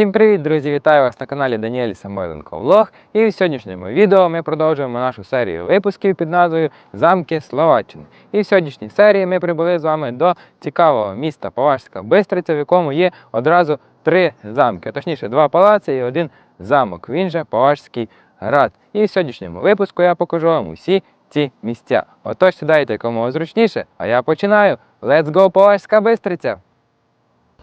Всім привіт, друзі! Вітаю вас на каналі Даніель Самойленко Влог. І в сьогоднішньому відео ми продовжуємо нашу серію випусків під назвою Замки Словаччини. І в сьогоднішній серії ми прибули з вами до цікавого міста Поважська Бистриця, в якому є одразу три замки, точніше два палаци і один замок. Він же Поважський град. І в сьогоднішньому випуску я покажу вам усі ці місця. Отож сідайте кому зручніше, а я починаю. Let's go, Поважська Бистриця!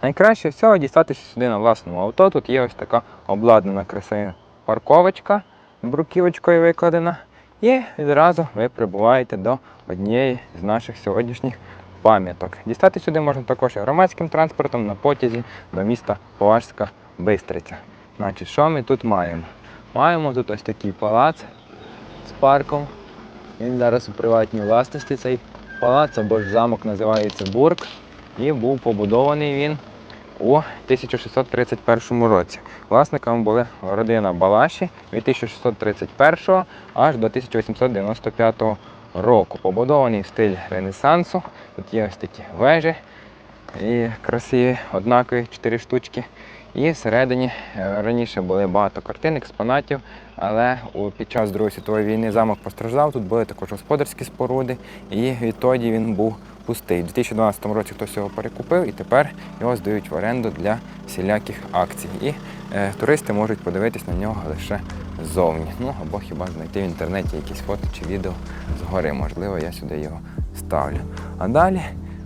Найкраще всього дістатися сюди на власному авто. Тут є ось така обладнана красива парковочка бруківочкою викладена. І відразу ви прибуваєте до однієї з наших сьогоднішніх пам'яток. Дістати сюди можна також і громадським транспортом на потязі до міста Поважська Бистриця. Значить, що ми тут маємо? Маємо тут ось такий палац з парком. Він зараз у приватній власності цей палац або ж замок називається Бург. І був побудований він у 1631 році. Власниками були родина Балаші від 1631 аж до 1895 року. Побудований в стиль Ренесансу. Тут є ось такі вежі і красиві, однакові чотири штучки. І всередині е, раніше були багато картин, експонатів, але під час Другої світової війни замок постраждав. Тут були також господарські споруди, і відтоді він був пустий. У 2012 році хтось його перекупив і тепер його здають в оренду для всіляких акцій. І е, туристи можуть подивитись на нього лише ззовні. Ну або хіба знайти в інтернеті якісь фото чи відео згори. Можливо, я сюди його ставлю. А далі,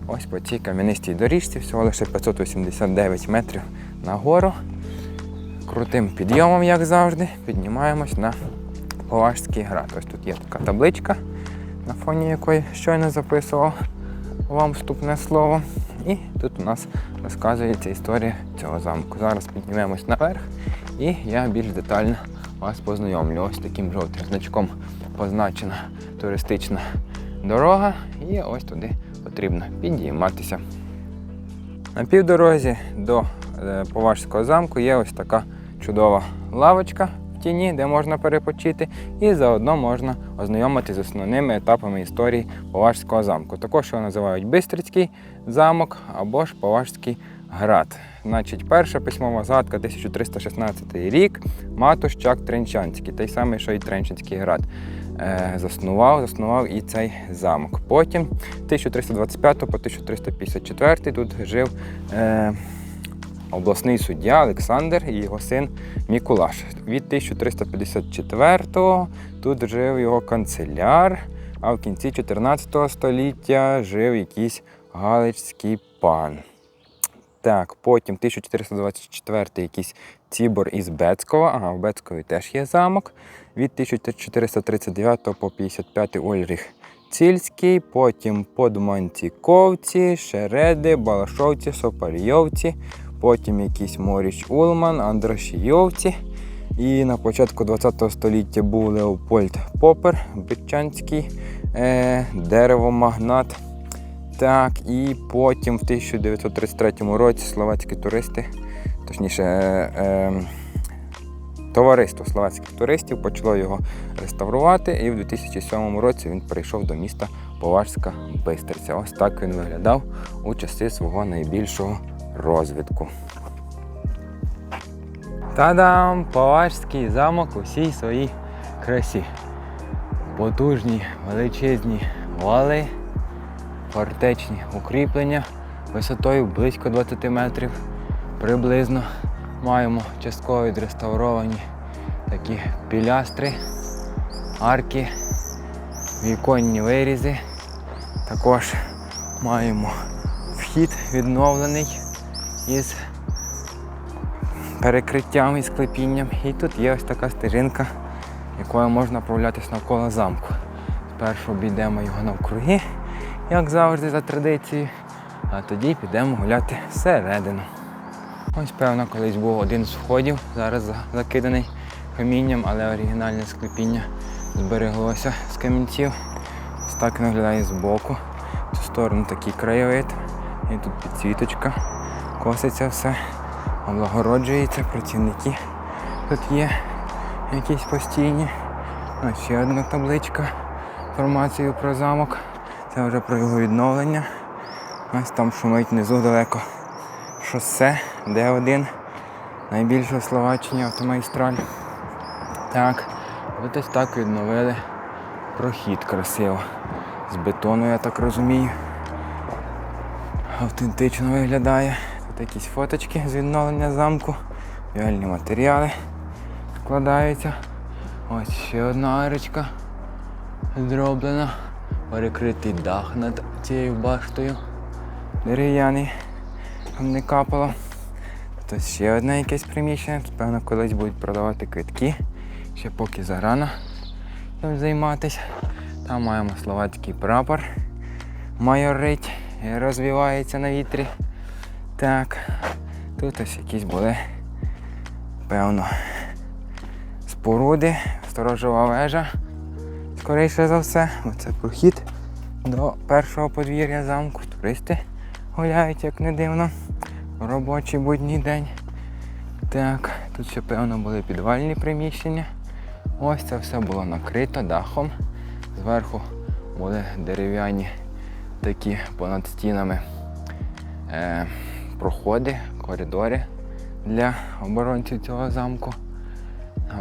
ось по цій кам'янистій доріжці, всього лише 589 метрів нагору. Крутим підйомом, як завжди, піднімаємось на Поважський град. Ось тут є така табличка, на фоні якої щойно записував вам вступне слово. І тут у нас розказується історія цього замку. Зараз піднімемось наверх і я більш детально вас познайомлю. Ось таким жовтим значком позначена туристична дорога, і ось туди потрібно підійматися. На півдорозі до е, Поважського замку є ось така чудова лавочка тіні, де можна перепочити, і заодно можна ознайомитися з основними етапами історії Поважського замку. Також його називають Бистрицький замок або ж Поважський град. Значить, перша письмова згадка 1316 рік, Матуш Чак Тренчанський, той самий, що і Тренчанський град. Е, Заснував, заснував і цей замок. Потім 1325 по 1354 тут жив е, обласний суддя Олександр і його син Мікулаш. Від 1354-го тут жив його канцеляр, а в кінці 14 століття жив якийсь галицький пан. Так, потім 1424 якийсь Цібор із Бецького. Ага, в Бецькові теж є замок. Від 1439 по 55 Ольріх Цільський, потім Подманціковці, Шереди, Балашовці, Сопарійовці, потім якийсь Моріч Улман, Андрашійовці. І на початку ХХ століття був Леопольд Попер, Бичанський, е, деревомагнат. Так, і потім в 1933 році словацькі туристи, точніше, е, е, товариство словацьких туристів почало його реставрувати, і в 2007 році він перейшов до міста Поважська Бистриця. Ось так він виглядав у часи свого найбільшого розвитку. Та-дам! Поважський замок у всій своїй красі. Потужні, величезні вали фортечні укріплення висотою близько 20 метрів приблизно. Маємо частково відреставровані такі пілястри, арки, віконні вирізи. Також маємо вхід відновлений із перекриттям і склепінням. І тут є ось така стежинка, якою можна прогулятися навколо замку. Спершу обійдемо його навкруги як завжди за традицією. А тоді підемо гуляти всередину. Ось, певно, колись був один з входів, зараз закиданий камінням, але оригінальне склепіння збереглося з камінців. Ось так виглядає збоку. В цю сторону такий краєвид. І тут підсвіточка. Коситься все, облагороджується, працівники тут є якісь постійні. Ось ще одна табличка інформацію про замок. Це вже про його відновлення. Ось там шумить внизу далеко шосе, Д1. найбільша в Словаччині автомагістраль. Так, от ось так відновили прохід красиво. З бетону, я так розумію. Автентично виглядає. Тут якісь фоточки з відновлення замку, реальні матеріали складаються. Ось ще одна арочка зроблена. Перекритий дах над цією баштою. Дерев'яний, щоб не капало. Тут ще одне якесь приміщення. Тут, певно, колись будуть продавати квитки. Ще поки зарано цим займатися. Там маємо словацький прапор. Майорить, розвивається на вітрі. Так, тут ось якісь були, певно, споруди, сторожова вежа. Скоріше за все, оце прохід до першого подвір'я замку. Туристи гуляють, як не дивно. Робочий будній день. Так, тут ще, певно, були підвальні приміщення. Ось це все було накрито дахом. Зверху були дерев'яні такі понад стінами е, проходи, коридори для оборонців цього замку.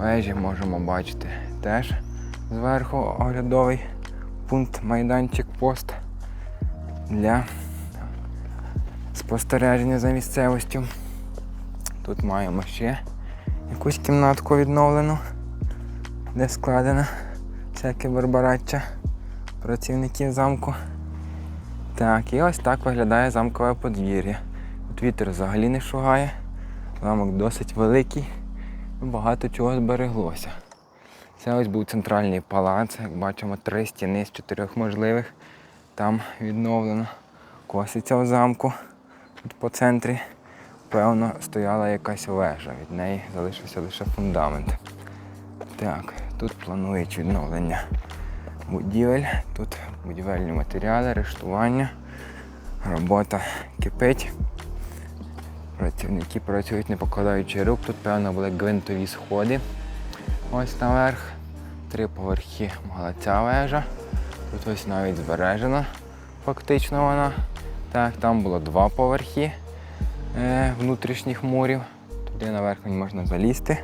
Вежі можемо бачити теж зверху оглядовий пункт, майданчик, пост для спостереження за місцевістю. Тут маємо ще якусь кімнатку відновлену, де складено всяке барбараччя працівників замку. Так, і ось так виглядає замкове подвір'я. Вітер взагалі не шугає. Замок досить великий багато чого збереглося. Це ось був центральний палац, як бачимо, три стіни з чотирьох можливих. Там відновлено. Коситься в замку. Тут по центрі, певно, стояла якась вежа. Від неї залишився лише фундамент. Так, тут планують відновлення будівель. Тут будівельні матеріали, рештування. Робота кипить. Працівники працюють не покладаючи рук. Тут, певно, були гвинтові сходи. Ось наверх. Три поверхи могла ця вежа. Тут ось навіть збережена фактично вона. Так, там було два поверхи е, внутрішніх мурів. Туди наверх не можна залізти.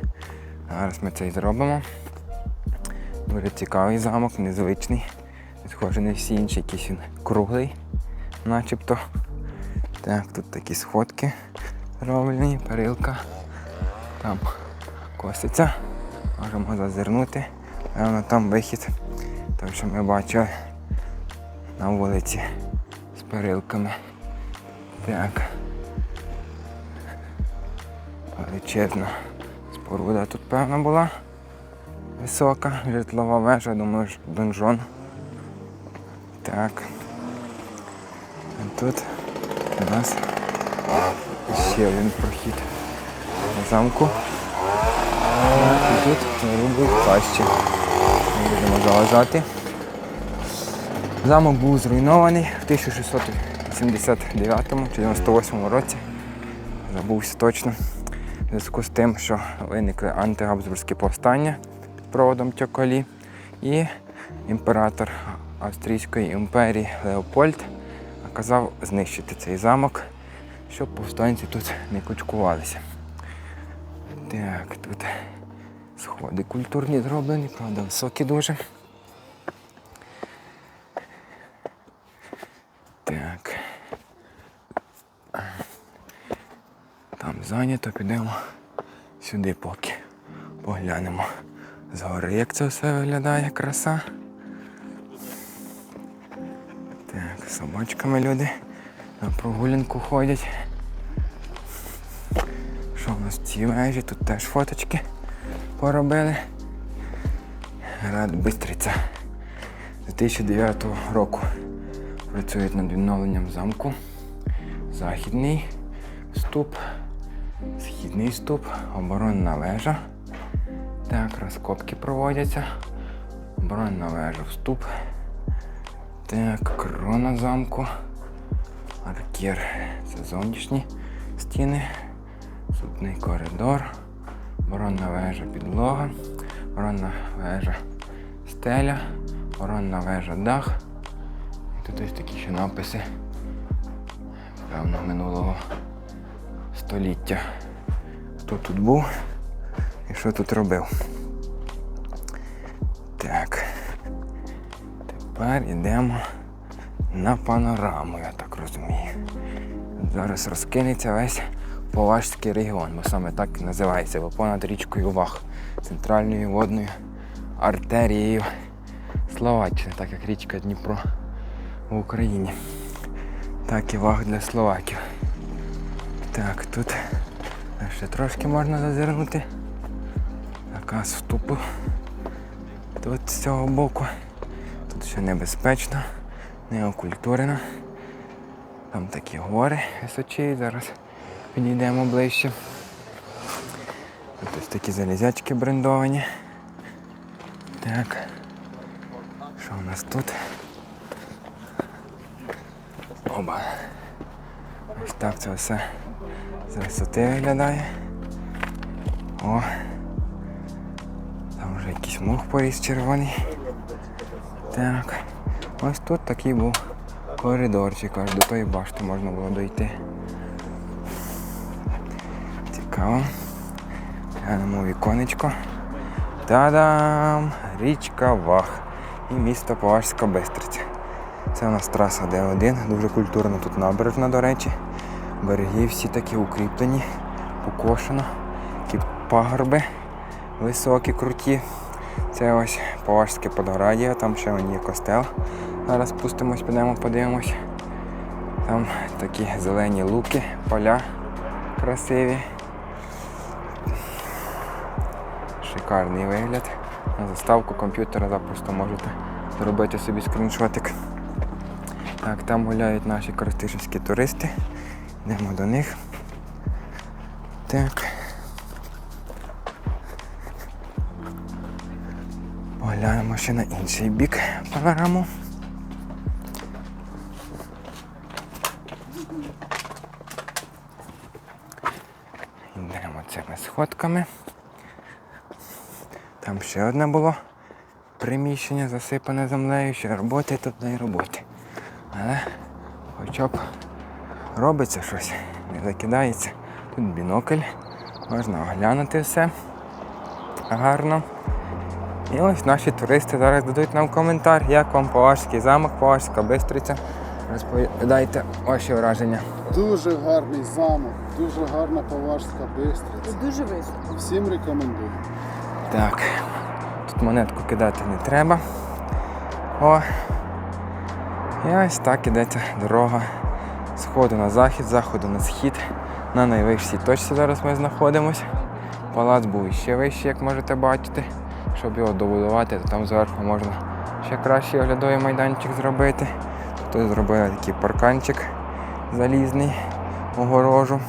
Зараз ми це і зробимо. Дуже цікавий замок, незвичний. Схоже на всі інші, якийсь він круглий, начебто. Так, тут такі сходки зроблені, перилка. Там коситься. Можемо зазирнути. Певно, там вихід. Той, що ми бачили на вулиці з перилками. Так. Величезна споруда тут певно була. Висока, житлова вежа, думаю, що донжон. Так. А тут у нас ще один прохід на замку. І тут вирубують пащі. Ми будемо залазати. Замок був зруйнований в 1689 чи 98 році. Забувся точно. В зв'язку з тим, що виникли антигабсбурзькі повстання під проводом Тьоколі і імператор Австрійської імперії Леопольд наказав знищити цей замок, щоб повстанці тут не кучкувалися. Так, тут сходи культурні зроблені, правда, високі дуже. Так. Там зайнято, підемо сюди поки. Поглянемо згори, як це все виглядає, краса. Так, собачками люди на прогулянку ходять. Що в нас в цій? Тут теж фоточки поробили. Рад Бистриця. З 2009 року працюють над відновленням замку. Західний ступ, східний ступ, оборонна вежа. Так, розкопки проводяться. Оборонна вежа вступ. Так, крона замку. Аркер. Це зовнішні стіни. Судний коридор. Оборонна вежа підлога. Оборонна вежа стеля. Оборонна вежа дах. І тут ось такі ще написи. Певно, минулого століття. хто тут був і що тут робив. Так. Тепер йдемо на панораму, я так розумію. Зараз розкинеться весь Поважський регіон, бо саме так і називається, бо понад річкою Вах, центральною водною артерією Словаччини, так як річка Дніпро в Україні. Так і Вах для словаків. Так, тут ще трошки можна зазирнути. Така з вступу. Тут з цього боку. Тут ще небезпечно, не окультурено. Там такі гори височі, зараз підійдемо ближче. Тут ось такі залізячки брендовані. Так. Що у нас тут? Оба. Ось так це все з висоти виглядає. О. Там вже якийсь мух поріс червоний. Так. Ось тут такий був коридорчик, аж до тої башти можна було дойти. Цікаво. Глянемо віконечко. Та-дам! Річка Вах і місто Поважська Бистриця. Це у нас траса Д1, дуже культурно тут набережна, до речі. Береги всі такі укріплені, покошено. Такі пагорби високі, круті. Це ось Поважське Подгородя, там ще вон є костел. Зараз спустимось, підемо, подивимось. Там такі зелені луки, поля красиві. Шикарний вигляд. На заставку комп'ютера запросто можете зробити собі скріншотик. Так, там гуляють наші користишівські туристи. Йдемо до них. Так. Поглянемо ще на інший бік панораму. Йдемо цими сходками. Там ще одне було приміщення засипане землею, ще роботи тут не роботи. Але хоча б робиться щось, не закидається. Тут бінокль, можна оглянути все гарно. І ось наші туристи зараз дадуть нам коментар, як вам Поважський замок, Поважська Бистриця. Розповідайте ваші враження. Дуже гарний замок, дуже гарна поважська бистриця. Дуже високо. Всім рекомендую. Так, тут монетку кидати не треба. О. І ось так ідеться дорога з сходу на захід, з заходу на схід. На найвищій точці зараз ми знаходимося. Палац був ще вищий, як можете бачити. Щоб його добудувати, то там зверху можна ще кращий оглядовий майданчик зробити. Тут зробили такий парканчик залізний, огорожу,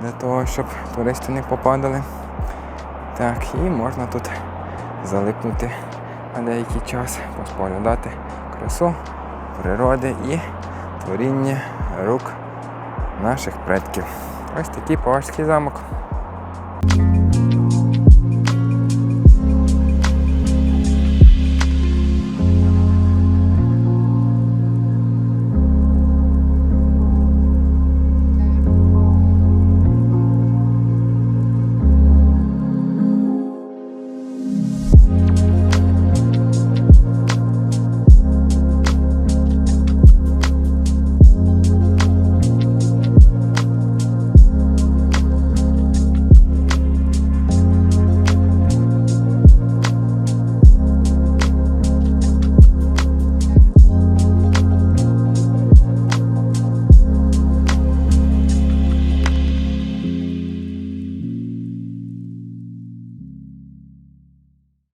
для того, щоб туристи не попадали. Так, і можна тут залипнути на деякий час, поспоглядати красу природи і творіння рук наших предків. Ось такий поважський замок.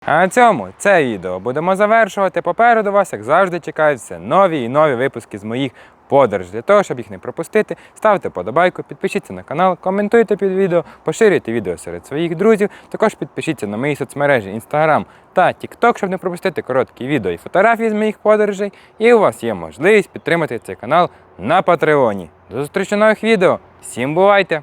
А на цьому це відео будемо завершувати. Попереду вас, як завжди, чекають все нові і нові випуски з моїх подорожей. Для того, щоб їх не пропустити, ставте подобайку, підпишіться на канал, коментуйте під відео, поширюйте відео серед своїх друзів. Також підпишіться на мої соцмережі Instagram та TikTok, щоб не пропустити короткі відео і фотографії з моїх подорожей. І у вас є можливість підтримати цей канал на Патреоні. До зустрічі нових відео. Всім бувайте!